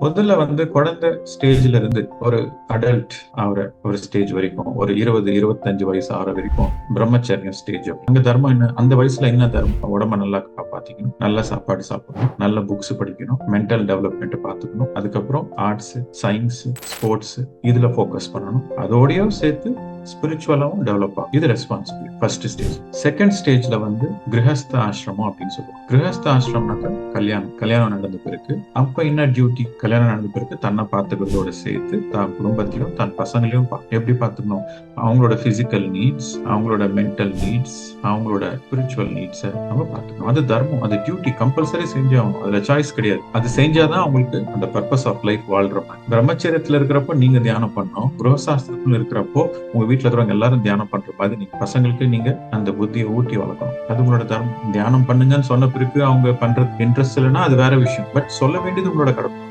முதல்ல வந்து குழந்தை ஸ்டேஜ்ல இருந்து ஒரு அடல்ட் ஆகிற ஒரு ஸ்டேஜ் வரைக்கும் ஒரு இருபது இருபத்தஞ்சு வயசு ஆகிற வரைக்கும் பிரம்மச்சரியம் ஸ்டேஜ் அங்க தர்மம் என்ன? அந்த வயசுல என்ன தர்மம்? உடம்ப நல்லா காப்பாத்திக்கணும். நல்ல சாப்பாடு சாப்பிடணும். நல்ல புக்ஸ் படிக்கணும். மென்டல் டெவலப்மெண்ட் பார்த்துக்கணும். அதுக்கப்புறம் ஆர்ட்ஸ் சயின்ஸ் ஸ்போர்ட்ஸ் இதுல ஃபோக்கஸ் பண்ணணும். அதோடயும் சேர்த்து ஸ்பிரிச்சுவலாவும் டெவலப் ஆகும். இது ரெஸ்பான்சிபிலிட்டி ஃபர்ஸ்ட் ஸ்டேஜ் செகண்ட் ஸ்டேஜ்ல வந்து கிரகஸ்த ஆசிரமம் அப்படின்னு சொல்லுவோம். கிரகஸ்த ஆசிரமம்னாக்க கல்யாணம். கல்யாணம் நடந்த பிறகு அப்ப என்ன டியூட்டி கல்யாணம் நடந்த பிறகு தன்னை பார்த்துக்கிறதோட சேர்த்து தான் குடும்பத்தையும் தன் பசங்களையும் எப்படி பார்த்துக்கணும்? அவங்களோட பிசிக்கல் நீட்ஸ் அவங்களோட மென்டல் நீட்ஸ் அவங்களோட ஸ்பிரிச்சுவல் நீட்ஸை நம்ம பார்த்துக்கணும். அது தர்மம் அது டியூட்டி கம்பல்சரி செஞ்சாகணும் அதுல சாய்ஸ் கிடையாது. அது செஞ்சாதான் அவங்களுக்கு அந்த பர்பஸ் ஆஃப் லைஃப் வாழ்ற பிரம்மச்சரியத்துல இருக்கிறப்போ நீங்க தியானம் பண்ணணும். குருவசாஸ்திரத்துல இருக்கிறப்போ உங்க வீட்டுல இருக்கிறவங்க எல்லாரும் தியானம் பண்ற மாதிரி நீங்க பசங்களுக்கு நீங்க அந்த புத்தியை ஊட்டி வளர்க்கணும். அது உங்களோட தர்மம். தியானம் பண்ணுங்கன்னு சொன்ன பிறகு அவங்க பண்றது இன்ட்ரெஸ்ட் இல்லைன்னா அது வேற விஷயம். பட் சொல்ல வேண்டியது உங்களோட கடமை.